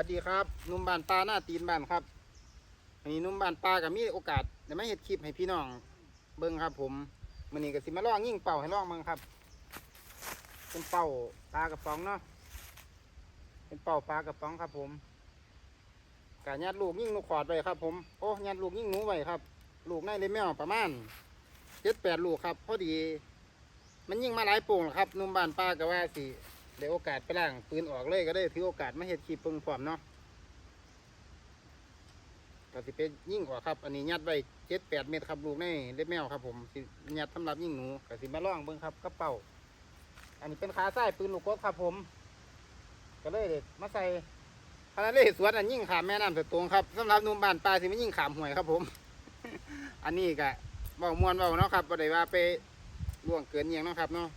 สวัสดีครับนุ่มบานปลาหน้าตีนบานครับอันนี้นุ่มบานปลากับมีโอกาสได้มาเฮ็ดคลิปให้พี่น้อง เบิ่งครับ ผมมันนี้ก็สิมาล่องยิ่งเป่าให้ล่องเบิ่งครับ เป็นเป่าปลากระป๋องเนาะเป็นเป่าปลากระป๋องครับ ผมกายัดลูกยิ่งนกขอดไว้ครับ ผมโอ้ยัดลูกยิ่งหนูไว้ครับ ลูกในเลยแมวประมาณเจ็ดแปดลูกครับพอดี มันยิ่งมาหลายโป่งครับนุ่มบานปลาก็ว่าสิ ได้โอกาสไปล่างปืนออกเลยก็ได้ถือโอกาสมาเฮ็ดคลิปเพิ่งพร้อมเนาะก็สิไปยิ่งออกครับ อันนี้ยัดไว้เจ็ดแปดเมตรครับลูกในเล็บแมวครับผมสิยัดสำหรับยิ่งหนูก็สิมาล่องเบิ่งครับกระเป๋าอันนี้เป็นขาใส่ปืนลูกกดครับผม ก็เลยเด็ดมาใส่คาราเล่สวนอันยิ่งขามแม่น้ำสตวงครับสำหรับนุ่มบานปลาสิไม่ยิ่งขามห่วยครับผม อันนี้ก็เบามวนเบาเนาะครับบ่ได้ว่าไปล่วงเกินอหย่างเนาะครับเนาะ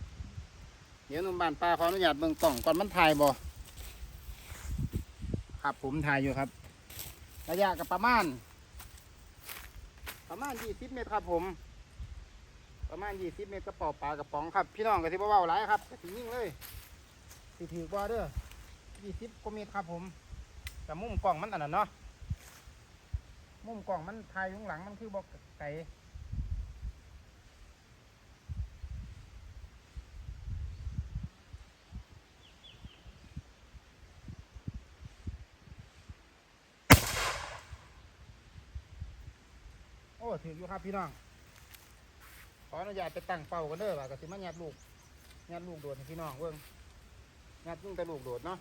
ดี๋ยวนุ่มบ้านปลาขออนุญาตเบิ่งกล่องก่อนมันถ่ายบ่ครับผมถ่ายอยู่ครับ ระยะก็ประมาณ ประมาณยี่สิบเมตรครับผม ประมาณยี่สิบเมตรกระเป๋าปลากระป๋องครับ พี่น้องก็สิบ่เว้าหลายครับก็สิยิ่งเลยสิถือบ่าเด้อยี่สิบกว่าเมตรครับผมกับมุมกล่องมันอันนั้นเนาะมุมกล่องมันถ่ายอยู่ข้างหลังมันคือบ่ไกลโถืออยู่ครับพี่น้อง ขออนุญาตไปตั้งเป่ากันเด้อว่าก็สิมายัดลูกยัดลูกโดดให้พี่น้องเบิ่งยัดยิ่งแต่ลูกโดดเนาะ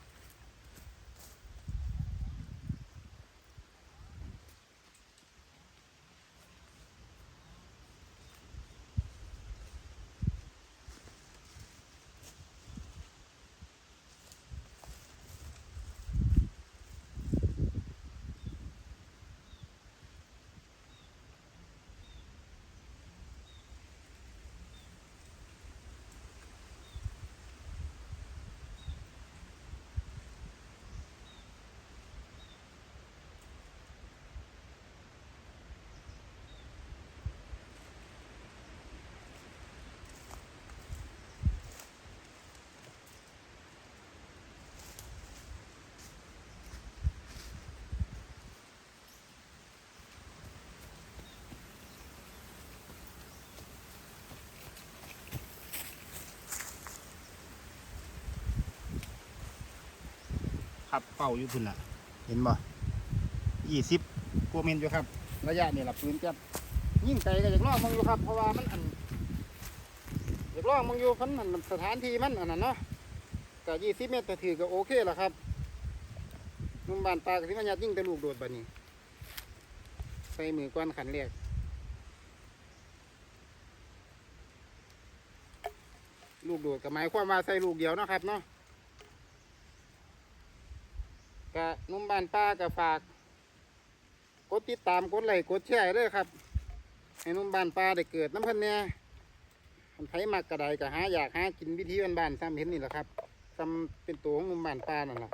ครับเป้าอยู่พุ่นละเห็นบ่ยี่สิบกว่าเมตรอยู่ครับ ระยะนี่ละปืนจับยิ่งไกลก็อยากลองมึงอยู่ครับ เพราะว่ามันอันอยากลองมึงอยู่พันมันสถานที่มันอันนั้นเนาะก็ยี่สิบเมตรก็ถือก็โอเคแล้วครับนุ่มบานปลาก็ที่มันยัดยิ่งแต่ลูกโดดแบบนี้ ใส่มือก้อนขันเรียกลูกโดดก็หมายความว่าใส่ลูกเดียวนะครับเนาะ กะนุ่มบ้านป้าก็ฝาก กดติดตามกดไลค์กดแชร์ด้วยครับ ให้นุ่มบ้านป้าได้เกิดน้ำพันเนี่ยคันไผมากกระไดก็หาอยากหากินวิธีบ้านๆซ้ำเห็นนี่แหละครับซ้ำเป็นตัวของนุ่มบ้านป้านั่นแหละ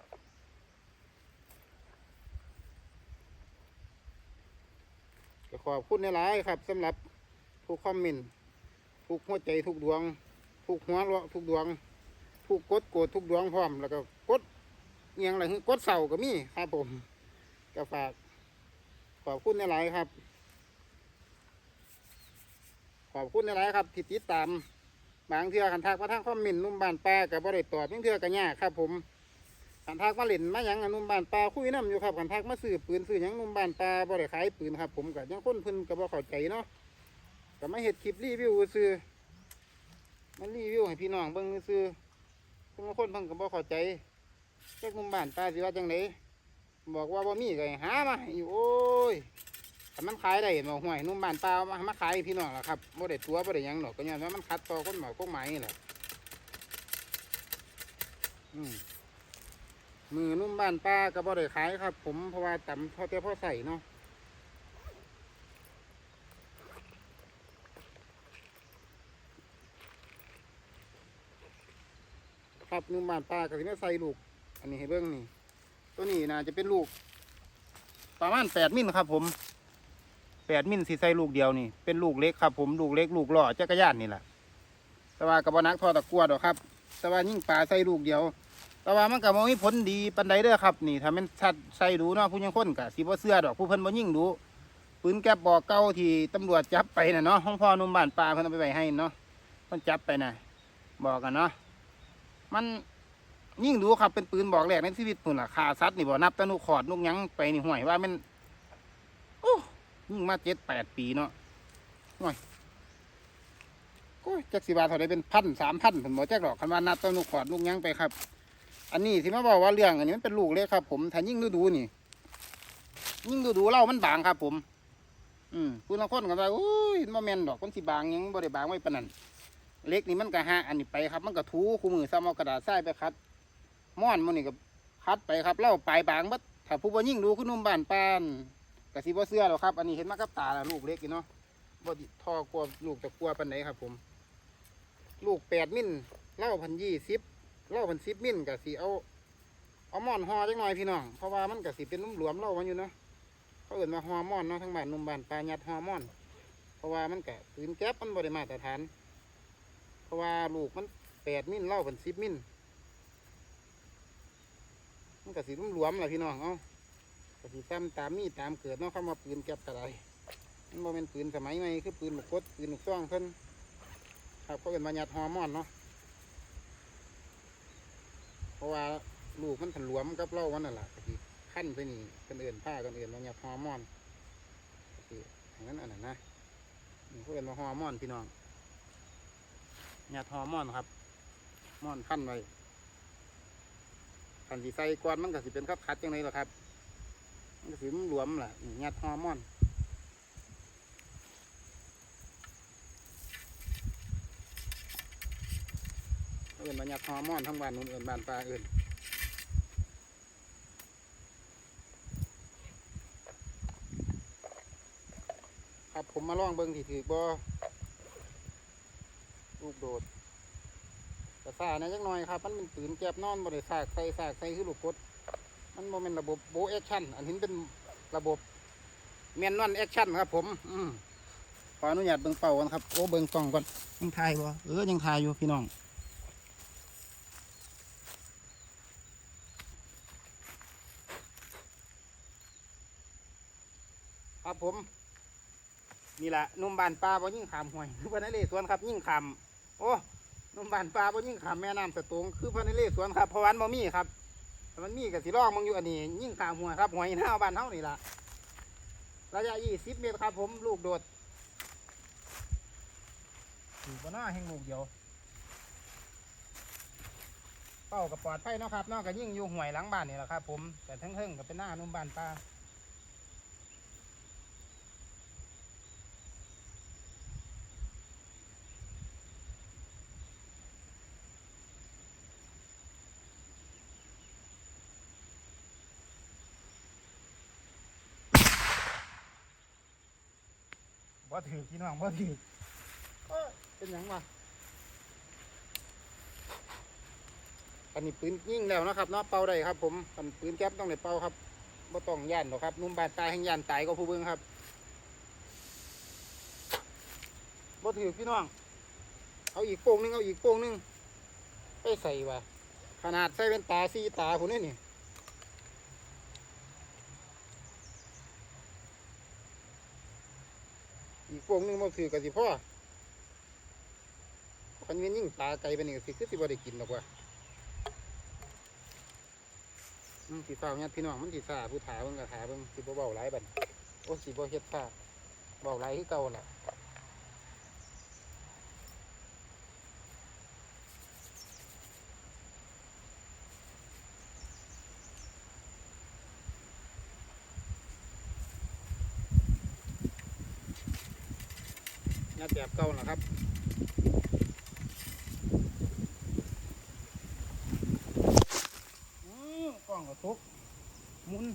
ก็ขอบคุณในหลายครับสำหรับทุกคอมเมนต์ทุกหัวใจทุกดวงทุกหัวเราะทุกดวงทุกกดโกรธทุกดวงพร้อมแล้วก็กด เอียงอะไรคือกดเสาก็มีครับผมก็ฝากขอบคุณในหลายครับ ขอบคุณในหลายครับที่ติดตามบางเทื่อขันทักมาทางคอมเมนต์นุ่มบานปลากับบริตอบบางเทื่อกันยากครับ ผมขันทักมาเล่นมาหยังนุ่มบานปลาคุยน้ำอยู่ครับขันทักมาซื้อปืนซื้อหยังนุ่มบานปลาบริขายปืนครับ ผมกับยังคนพิ่นกับบ่เข้าใจเนาะก็มาเห็ดคลิปรีวิวซื้อมันรีวิวให้พี่น้องเบิ่งซื้อเพิ่นบางคนเพิ่นกับบ่เข้าใจ เจ้าคุมบ้านตาสิว่าจังไดบอกว่าบ่มีก็ให้หามาให้อยู่โอ้ยถ้ามันขายได้บอห่วยหนุ่มบ้านตาเอามามาขายให้พี่น้องล่ะครับบ่ได้ตัวบ่ได้หยังดอกก็ย้อนว่ามันขัดต่อกฎหมายกฎหมายนี่แหละอืมมือนุ่มบ้านป้าก็บ่ได้ขายครับ ผมเพราะว่าต่ำพอแต่พอใส่เนาะครับนุ่มบ้านป้าก็สิมาใส่ลูก อันนี้ให้เบิ้งนี่ ตัวนี้น่าจะเป็นลูก ประมาณแปดมิลครับ ผมแปดมิลสีใส่ลูกเดียวนี่ เป็นลูกเล็กครับ ผมลูกเล็กลูกหล่อจักรยานนี่แหละแต่ว่ากับบนักทอตะกรัวดอกครับ แต่ว่ายิ่งปลาใส่ลูกเดียว แต่ว่ามันก็บ่มีผลดีปานใดเด้อครับ นี่ถ้ามันชัดใส่ดูเนาะผู้ยังค้นก็สิบ่เชื่อดอกผู้เพิ่นบ่ยิ่งดูปืนแก๊ปบอกเก่าที่ตำรวจจับไปน่ะเนาะห้องพ่อนุ่มบ้านป่าเพิ่นเอาไปไว้ให้เนาะเพิ่นจับไปน่ะ บอกกันเนาะมัน ยิ่งดูครับเป็นปืนบอกแรกในชีวิตพุ่นล่ะฆ่าสัตว์นี่บ่นับตะนุขอดนุกยังไปนี่ห่วยว่ามันโอ้ยิ่งมา7-8ปีเนาะห่วยโอ้ยจักสิว่าเท่าใดเป็นพันสามพันผมบ่จักดอกคันว่านับตะนุขอดนุกยังไปครับ อันนี้ที่มาบอกว่าเรื่องอันนี้มันเป็นลูกเลยครับ ผมถ้ายิ่งดูดูนี่ ยิ่งดูดูเล่ามันบางครับ ผม อืมคุณละคนก็ว่าโอ้ยมันแมนดอกมันสิบางยังบ่ได้บางไว้ปนนั้นเล็กนี่มันก็หาอันนี้ไปครับ มันก็ถูคู่มือซ้ำเอากระดาษทรายไปคัด ม้อนมันนี่ก็คัดไปครับเล่าปลายบางบัดถ้าผู้บ่ยิ่งดูคือหนุ่มบ้านปานก็สิบ่เชื่อหรอกครับ อันนี้เห็นมากับตาแล้วลูกเล็กอยู่เนาะบ่ดิท่อกลัวลูกจะกลัวปานไหนครับ ผม ลูกแปดมิลเล่าพันยี่สิบเล่ามันซิบมินกับสีเอาเอาหมอนห่อจังหน่อยพี่น้องเพราะว่ามันกับสีเป็นนุ่มหลวมเล่ามันอยู่เนาะเขาเอื่นมาห่อหมอนเนาะทั้งบ้านนุ่มบ้านปลายัดห่อหมอนเพราะว่ามันกะปืนแก๊ปมันบริมาตรฐาน เพราะว่าลูกมันแปดมินเล่าเป็นสิบมิน มันกับสีนุ่มหลวมๆแหละพี่น้องเอ้ากับสีซ้ำตามมีตามเกิดเนาะเข้ามาปืนแก๊ปกระไรมันบ่เป็นปืนสมัยใหม่คือปืนหมกกดปืนหมกซ่องเพิ่นครับเขาเอื่นมายัดห่อหมอนเนาะเพราะว่าลูกมันถันหลวมกับเล่าวันนั่นแหละก็คือขั้นไปนี่คนเอื่นผ้าคนเอื่นมาเนี่ยฮอร์โมอนก็คือย่างนั้นอันนั้นนะนี่เขาเรียนมาฮอร์โมอนพี่น้องเนี่ยฮอร์โมอนครับมอนขั้นไว้ ขันสีใส่ก้อนมันก็สิเป็นคับคัดจังไรล่ะครับ มันก็สิมันหลวมแหละนี่เนี่ยฮอร์โมนเอื่นมาเนี่ยฮอร์โมนทั้งบ้านนู้นเอื่นบ้านปลาเอื่นครับผมมาล่องเบิ้งที่ถือบ่ลูกโดด ระซ่าเนี่ยจักหน่อยครับมันเป็นปืนแก็บนอนบริสากใส่สากใส่คือลูกกดมันโมเป็นระบบโบแอคชั่นอันนี้เป็นระบบแมนนอนแอคชั่นครับผมอืมขออนุญาตเบิ้งเป่ากันครับโอ้เบิ้งกล้องก่อนยังถ่ายบ่เออยังถ่ายอยู่พี่น้องครับผมนี่แหละนุ่มบานปลาบ่ยิ่งขามห่วยคือพระนเรศวรครับยิ่งขามโอ้ นุ่มบานปลาบ่ยิ่งขามแม่น้ำสะตงคือพระนเรศวรครับเพราะวันบ่มีครับมันมีกับสิลองมึงอยู่อันนี้ ยิ่งขามห่วยครับห่วยหน้าบ้านเฮานี่ล่ะระยะ20เมตรครับ ผมลูกโดดอยู่บนหน้าแห่งลูกเดียวเป้ากับปลอดภัยเนาะครับนอกจากยิ่งอยู่ห่วยหลังบ้านนี่แหละครับ ผมแต่ทั้งเทิงๆก็เป็นหน้านุ่มบานปลา บ่ถือพี่น้องบ่ถือเอ้อเป็นหยังวะอันนี้ปืนยิงแล้วนะครับเนาะเป่าได้ครับ ผมอันปืนแก๊ปต้องได้เป่าครับบ่ต้องย่านหรอกครับนุ่มบาดตายแห่งย่านตายก็ผู้เบิ่งครับบ่ถือพี่น้อง เอาอีกโป่งหนึงเอาอีกโป่งหนึงไปใส่วะขนาดใส่เป็นตาสีตาผมนี่นี่ อีกพวกหนึงมันคือกะสิพ่อคันเวียนยิ่งตาไกลไปนี่ก็สิคือสิบ่ได้กินหรอกว่ามันสีฟ้าเนี่ยพี่น้องมันสีฟ้าผู้ถาเบิ่งกะถาเบิ่งสีบ่เบาหลายบันโอ้สีบ่เฮ็ดฟ้าเบาหลายคือเก่าล่ะ เนี่ยแบบเก่าล่ะครับอือกล้องก็ตกหมุน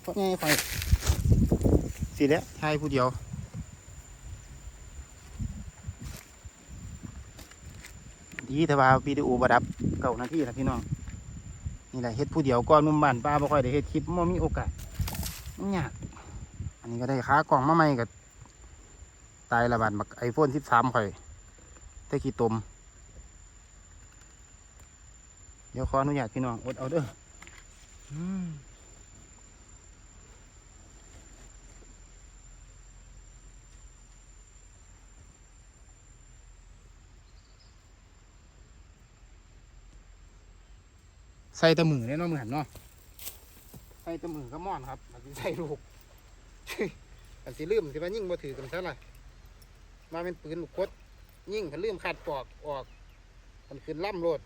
เพราะไงไฟสิแล้วทายผู้เดียวดีแต่ว่าวิดีโอบดับเก่านาทีละพี่น้องนี่แหละเฮ็ดผู้เดียวก็นุ่มบ้านป้าบ่ค่อยได้เฮ็ดคลิปบ่มีโอกาสมันยากอันนี้ก็ได้ค้ากล่องมาใหม่ก็ ตายละบาดบักไอโฟน13ข่อยแต่ขี้ตม เดี๋ยวขออนุญาตพี่น้องอดเอาเด้อใส่ตะมือเนี่ยเนาะมือหันเนาะใส่ตะมือก็ม่อนครับอันนี้ใส่ลูกอันที่ลืมที่ว่ายิ่งบ่ถือกันเท่าไหร่ มาเป็นปืนลูกกดยิ่งคันลืมขาดปอกออกมันขึ้นล่ำโลด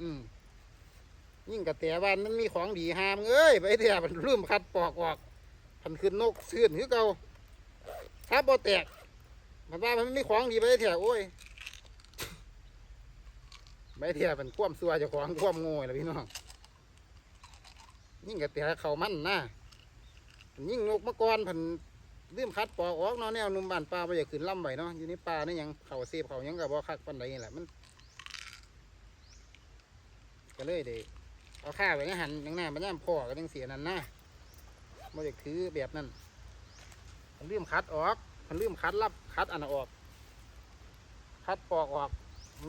อืมยิ่งกระแต่วันมันมีของดีหามเอ้ยไปเถอะมันลืมคัดปอกออกมันขึ้นนกเสื่อนคือเก่าถ้าบ่แตก มันว่ามันมีของดีไปเถอะโอ้ยไปเถอะมันคว่ำซัวจะของคว่ำโง่ละพี่น้องยิ่งกระแตเขามันนะยิ่งนกมะกรพัน ลืมคัดปอกออกเนาะแนวหนุ่มบานป่าไปอย่าขึ้นล่ำไว้เนาะอยู่ในป่านี่ยังเข่าเสียบเขายังกับบ่คักปันใดนี่แหละมันก็เลยเด้เอาข้าวไว้ในหันย่างหน้ามันย่ามพ่อก็ยังเสียนั่นนะบ่อยากถือแบบนั้นมันลืมคัดออกมันลืมคัดรับคัดอันออกคัดปอกออก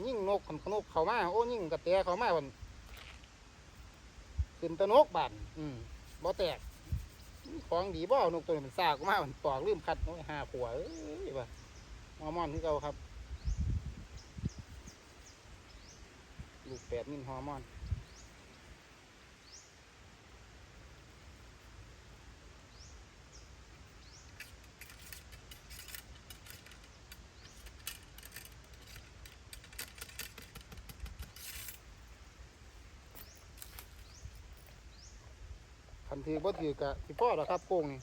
ยิ่งนกคนนกเขามาโอ้ยิ่งกระแตเขามาคนขึ้นตะนกบานอืมบ่แตก ของดีบ่นกตัวนี้มันซากมากมันปอกลืมคัดโอ้ยห้าขวเอ้ยว่ะมอมอนที่เก่าครับ ลูกแปดมิลฮอร์โมน นถือบ่ถือกะสิพ่อหรอครับโป่งนี่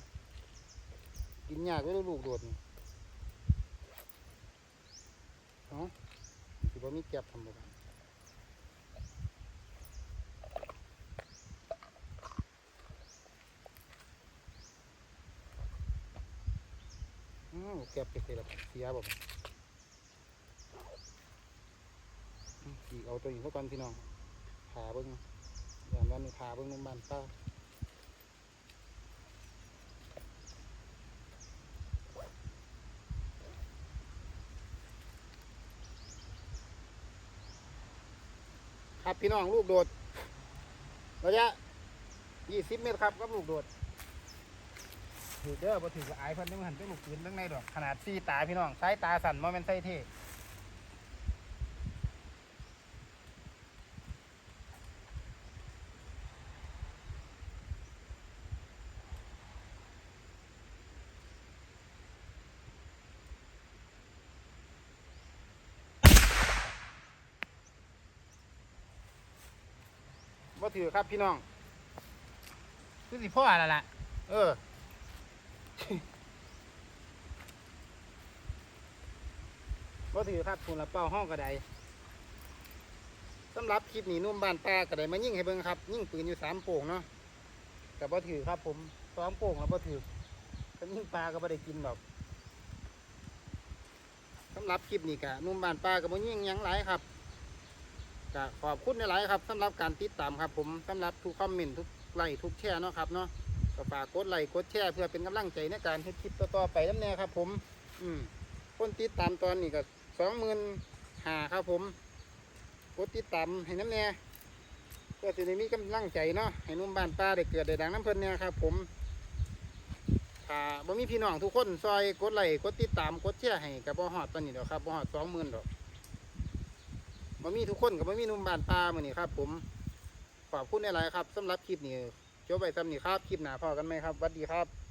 กินยากไว้ลูกโดดนี่เอ้าสิบ่มีแก็บทำบ่กันอืมเก็บไปเสร็จแล้วเสียบ่ผมอีกเอาตัวนี้เข้ากันพี่น้องขาเบิ้งอย่างนั้นขาเบิ้งนุ่มบานป้า ครับพี่น้องลูกโดดระยะยี่สิบเมตรครับกับลูกโดดถือเด้อบ่ถือกับอายเพิ่นได้มาหันไปลูกปืนเรื่องในดอกขนาดซี่ตาพี่น้องสายตาสั่นโมเม่นใส่เท่ ถือครับพี่น้องคือสิพ่อแล้วล่ะ เออ บ่ถือครับทุนละเป้าห้องกระไดสำหรับคลิปนี้นุ่มบ้านปลากระไดมายิ่งให้เบิ่งครับ ยิ่งปืนอยู่สามโป่งเนาะแต่บ่ถือครับ ผมสองโป่งแล้วบ่ถือถ้ายิ่งปลาก็บ่ได้กินดอกสำหรับคลิปนี้กะนุ่มบ้านปลากับบ่ยิ่งหยังหลายครับ กะขอบคุณหลายๆครับสำหรับการติดตามครับผมสำหรับทุกคอมเมนต์ทุกไลค์ทุกแชร์เนาะครับเนาะก็ฝากกดไลค์กดแชร์เพื่อเป็นกำลังใจในการเฮ็ดคลิปต่อๆไปน้ำแน่ครับ ผม อืมคนติดตามตอนนี้ก็สองหมื่นหาครับผมกดติดตามให้น้ำแน่เพื่อสิได้มีกำลังใจเนาะให้นุ่มบ้านป้าได้เกิดได้ดังน้ำเพิ่นเนี่ยครับ ผมถ้าบ่มีพี่น้องทุกคนซอยกดไลค์กดติดตามกดแชร์ให้กับบ่ฮอดตอนนี้ดอกครับบ่ฮอดสองหมื่นดอก บ่มีทุกคนกับบ่มีนุ่มบานปลามือนี่ครับ ผมขอบคุณหลายๆครับสำหรับคลิปนี้จบไปซ้ำนี้ครับคลิปหน้าพอกันไหมครับสวัสดีครับ